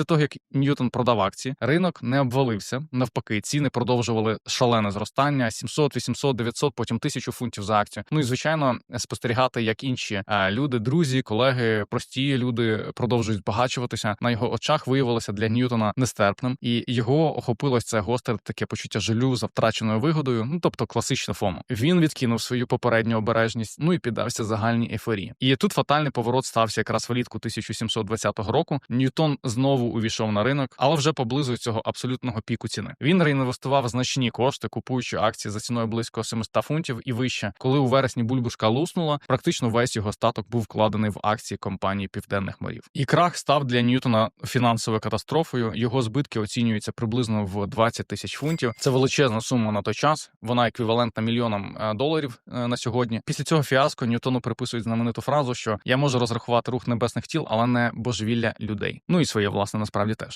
Після того, як Ньютон продав акції, ринок не обвалився. Навпаки, ціни продовжували шалене зростання: 700, 800, 900, потім 1000 фунтів за акцію. Ну і звичайно, спостерігати, як інші е, люди, друзі, колеги, прості люди продовжують збагачуватися. На його очах виявилося для Ньютона нестерпним, і його охопилось це гостре таке почуття жалю за втраченою вигодою. Ну тобто класичне фому. Він відкинув свою попередню обережність, ну і піддався загальній ейфорії. І тут фатальний поворот стався якраз влітку 1720 року. Ньютон знову увійшов на ринок, але вже поблизу цього абсолютного піку ціни. Він реінвестував значні кошти, купуючи акції за ціною близько 700 фунтів і вище. Коли у вересні бульбушка луснула, практично весь його статок був вкладений в акції компанії Південних морів. І крах став для Ньютона фінансовою катастрофою. Його збитки оцінюються приблизно в 20 тисяч фунтів. Це величезна сума на той час. Вона еквівалентна мільйонам е, доларів е, на сьогодні. Після цього фіаско Ньютону приписують знамениту фразу, що я можу розрахувати рух небесних тіл, але не божевілля людей. Ну і своє власне насправді теж.